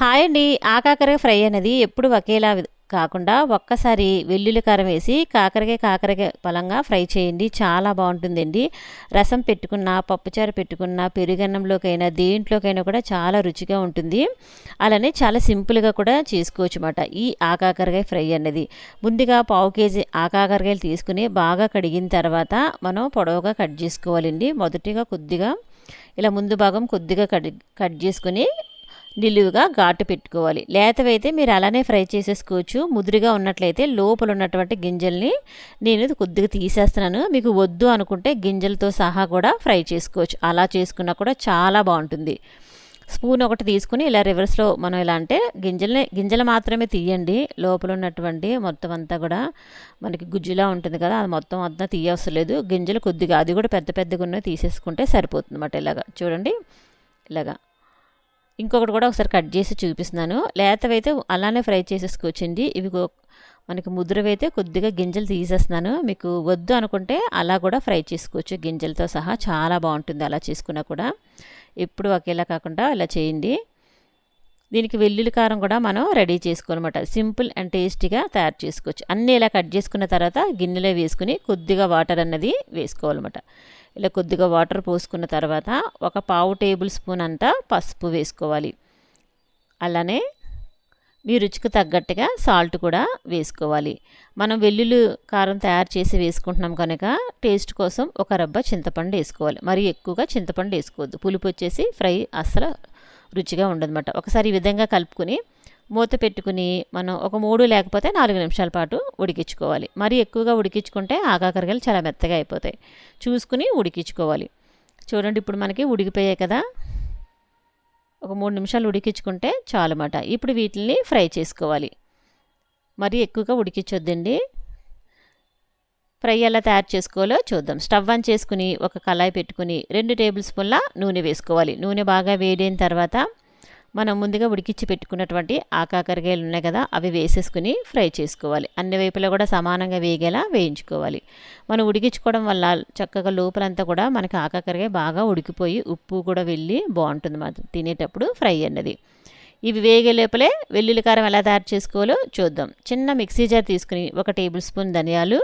Hi అండి. ఆకాకరకాయ fry అనేది ఎప్పుడు ఒకేలా కాకుండా ఒక్కసారి వెల్లుల్లి కారం వేసి కాకరకాయ కాకరకాయ పలంగా ఫ్రై చేయండి. చాలా బాగుంటుందండి. రసం పెట్టుకున్న పప్పుచారు పెట్టుకున్న పెరుగన్నంలోకైనా దేంట్లోకైనా కూడా చాలా రుచిగా ఉంటుంది. అలానే చాలా సింపుల్గా కూడా చేసుకోవచ్చు అన్నమాట ఈ ఆకాకరకాయ ఫ్రై అన్నది ముందుగా పావు కేజీ ఆకాకరకాయలు తీసుకుని బాగా కడిగిన తర్వాత మనం పొడవుగా కట్ చేసుకోవాలండి. మొదటిగా కొద్దిగా ఇలా ముందు భాగం కొద్దిగా కట్ కట్ చేసుకుని నిలువుగా ఘాటు పెట్టుకోవాలి. లేతవైతే మీరు అలానే ఫ్రై చేసేసుకోవచ్చు. ముదురుగా ఉన్నట్లయితే లోపల ఉన్నటువంటి గింజల్ని నేను కొద్దిగా తీసేస్తున్నాను. మీకు వద్దు అనుకుంటే గింజలతో సహా కూడా ఫ్రై చేసుకోవచ్చు. అలా చేసుకున్నా కూడా చాలా బాగుంటుంది. స్పూన్ ఒకటి తీసుకుని ఇలా రివర్స్లో మనం ఇలా అంటే గింజల్ని గింజలు మాత్రమే తీయండి. లోపల ఉన్నటువంటి మొత్తం అంతా కూడా మనకి గుజ్జులా ఉంటుంది కదా అది మొత్తం అంతా తీయవసరం లేదు. గింజలు కొద్దిగా అది కూడా పెద్ద పెద్దగా ఉన్నవి తీసేసుకుంటే సరిపోతుంది అన్నమాట ఇలాగా. చూడండి. ఇలాగా. ఇంకొకటి కూడా ఒకసారి కట్ చేసి చూపిస్తున్నాను. లేతవైతే అలానే ఫ్రై చేసేసుకోవచ్చండి. ఇవి మనకి ముద్రవైతే కొద్దిగా గింజలు తీసేస్తున్నాను. మీకు వద్దు అనుకుంటే అలా కూడా ఫ్రై చేసుకోవచ్చు. గింజలతో సహా చాలా బాగుంటుంది అలా చేసుకున్నా కూడా. ఎప్పుడు ఒకేలా కాకుండా ఇలా చేయండి. దీనికి వెల్లుల్లి కారం కూడా మనం రెడీ చేసుకోనమాట సింపుల్ అండ్ టేస్టీగా తయారు చేసుకోవచ్చు. అన్నీ ఇలా కట్ చేసుకున్న తర్వాత గిన్నెలో వేసుకుని కొద్దిగా వాటర్ అన్నది వేసుకోవాలన్నమాట. ఇలా కొద్దిగా వాటర్ పోసుకున్న తర్వాత ఒక పావు టేబుల్ స్పూన్ అంతా పసుపు వేసుకోవాలి. అలానే మీ రుచికి తగ్గట్టుగా సాల్ట్ కూడా వేసుకోవాలి. మనం వెల్లుల్లి కారం తయారు చేసి వేసుకుంటున్నాం కనుక టేస్ట్ కోసం ఒక రబ్బ చింతపండు వేసుకోవాలి. మరి ఎక్కువగా చింతపండు వేసుకోవద్దు. పులుపు వచ్చేసి ఫ్రై అస్సలు రుచిగా ఉండదన్నమాట. ఒకసారి ఈ విధంగా కలుపుకుని మూత పెట్టుకుని మనం ఒక మూడు లేకపోతే నాలుగు నిమిషాల పాటు ఉడికించుకోవాలి. మరి ఎక్కువగా ఉడికించుకుంటే ఆకాకరకాయలు చాలా మెత్తగా అయిపోతాయి. చూసుకుని ఉడికించుకోవాలి. చూడండి ఇప్పుడు మనకి ఉడికిపోయాయి కదా. ఒక మూడు నిమిషాలు ఉడికించుకుంటే చాలన్నమాట ఇప్పుడు వీటిని ఫ్రై చేసుకోవాలి. మరి ఎక్కువగా ఉడికించొద్దండి. ఫ్రై ఎలా తయారు చేసుకోవాలో చూద్దాం. స్టవ్ ఆన్ చేసుకుని ఒక కళాయి పెట్టుకుని రెండు టేబుల్ స్పూన్ల నూనె వేసుకోవాలి. నూనె బాగా వేడైన తర్వాత మనం ముందుగా ఉడికించి పెట్టుకున్నటువంటి ఆకాకరకాయలు ఉన్నాయి కదా అవి వేసేసుకుని ఫ్రై చేసుకోవాలి. అన్ని వైపులా కూడా సమానంగా వేగేలా వేయించుకోవాలి. మనం ఉడికించుకోవడం వల్ల చక్కగా లోపలంతా కూడా మనకి ఆకాకరకాయ బాగా ఉడికిపోయి ఉప్పు కూడా వెళ్ళి బాగుంటుంది మనం తినేటప్పుడు ఫ్రై అన్నది. ఇవి వేగే లోపలే వెల్లుల్లి కారం ఎలా తయారు చేసుకోవాలో చూద్దాం. చిన్న మిక్సీ జార్ తీసుకుని ఒక టేబుల్ స్పూన్ ధనియాలు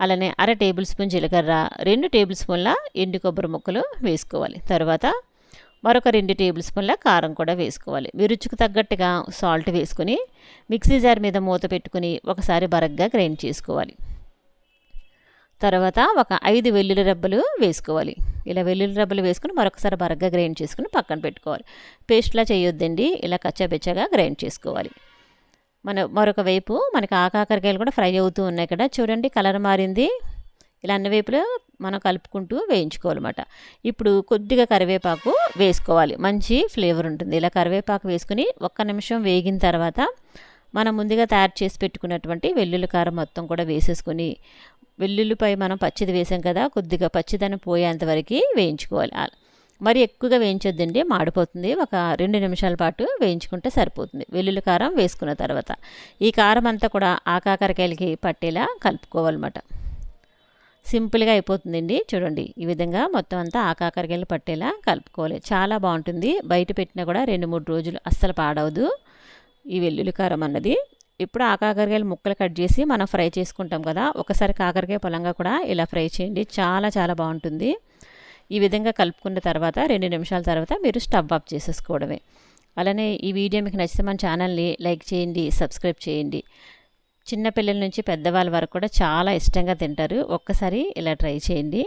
అలానే అర టేబుల్ స్పూన్ జీలకర్ర రెండు టేబుల్ స్పూన్ల ఎండు కొబ్బరి ముక్కలు వేసుకోవాలి. తర్వాత మరొక రెండు టేబుల్ స్పూన్ల కారం కూడా వేసుకోవాలి. మీ రుచికి తగ్గట్టుగా సాల్ట్ వేసుకుని మిక్సీ జార్ మీద మూత పెట్టుకుని ఒకసారి బరగ్గా గ్రైండ్ చేసుకోవాలి. తర్వాత ఒక ఐదు వెల్లుల్లి రబ్బలు వేసుకోవాలి. ఇలా వెల్లుల్లి రబ్బలు వేసుకుని మరొకసారి బరగ్గా గ్రైండ్ చేసుకుని పక్కన పెట్టుకోవాలి. పేస్ట్లా చేయొద్దండి. ఇలా కచ్చాబెచ్చగా గ్రైండ్ చేసుకోవాలి. మన మరొక వైపు మనకి ఆకాకరకాయలు కూడా ఫ్రై అవుతూ ఉన్నాయి కదా. చూడండి కలర్ మారింది. ఇలా అన్ని వైపులు మనం కలుపుకుంటూ వేయించుకోవాలన్నమాట. ఇప్పుడు కొద్దిగా కరివేపాకు వేసుకోవాలి. మంచి ఫ్లేవర్ ఉంటుంది. ఇలా కరివేపాకు వేసుకుని ఒక్క నిమిషం వేగిన తర్వాత మనం ముందుగా తయారు చేసి పెట్టుకున్నటువంటి వెల్లుల్లి కారం మొత్తం కూడా వేసేసుకొని వెల్లుల్లిపై మనం పచ్చిది వేసాం కదా కొద్దిగా పచ్చిదనం పోయేంత వరకు వేయించుకోవాలి. మరి ఎక్కువగా వేయించొద్దండి. మాడిపోతుంది. ఒక రెండు నిమిషాల పాటు వేయించుకుంటే సరిపోతుంది. వెల్లుల్లి కారం వేసుకున్న తర్వాత ఈ కారం అంతా కూడా ఆకాకరకాయలకి పట్టేలా కలుపుకోవాలన్నమాట. సింపుల్గా అయిపోతుందండి. చూడండి ఈ విధంగా మొత్తం అంతా ఆకాకరకాయలు పట్టేలా కలుపుకోవాలి. చాలా బాగుంటుంది. బయట పెట్టినా కూడా రెండు మూడు రోజులు అస్సలు పాడవదు. ఈ వెల్లుల్లి కారం అన్నది. ఇప్పుడు ఆకాకరకాయలు ముక్కలు కట్ చేసి మనం ఫ్రై చేసుకుంటాం కదా ఒకసారి కాకరకాయ పొలంగా కూడా ఇలా ఫ్రై చేయండి. చాలా చాలా బాగుంటుంది. ఈ విధంగా కలుపుకున్న తర్వాత రెండు నిమిషాల తర్వాత మీరు స్టవ్ ఆఫ్ చేసేసుకోవడమే. అలానే ఈ వీడియో మీకు నచ్చితే మన ఛానల్ని లైక్ చేయండి సబ్స్క్రైబ్ చేయండి. చిన్నపిల్లల నుంచి పెద్దవాళ్ళ వరకు కూడా చాలా ఇష్టంగా తింటారు. ఒక్కసారి ఇలా ట్రై చేయండి.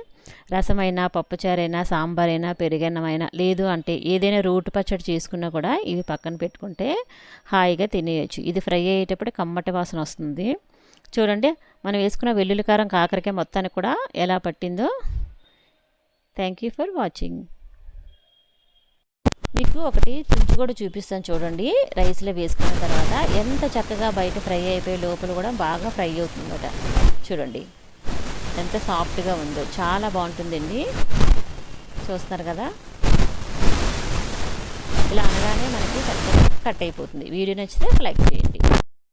రసమైనా పప్పుచారైనా సాంబార్ అయినా పెరుగన్నమైనా లేదు అంటే ఏదైనా రోటు పచ్చడి చేసుకున్నా కూడా ఇవి పక్కన పెట్టుకుంటే హాయిగా తినేయచ్చు. ఇది ఫ్రై అయ్యేటప్పుడు కమ్మటి వాసన వస్తుంది. చూడండి మనం వేసుకున్న వెల్లుల్లి కారం కాకరకాయ మొత్తానికి కూడా ఎలా పట్టిందో. Thank you for watching. మీకు ఒకటి చుంచు కూడా చూపిస్తాను చూడండి. రైస్లో వేసుకున్న తర్వాత ఎంత చక్కగా బయట ఫ్రై అయిపోయి లోపల కూడా బాగా ఫ్రై అవుతుందట. చూడండి. ఎంత సాఫ్ట్గా ఉందో. చాలా బాగుంటుందండి. చూస్తున్నారు కదా? ఇలా అనగానే మనకి కట్ కట్ అయిపోతుంది. వీడియో నచ్చితే లైక్ చేయండి.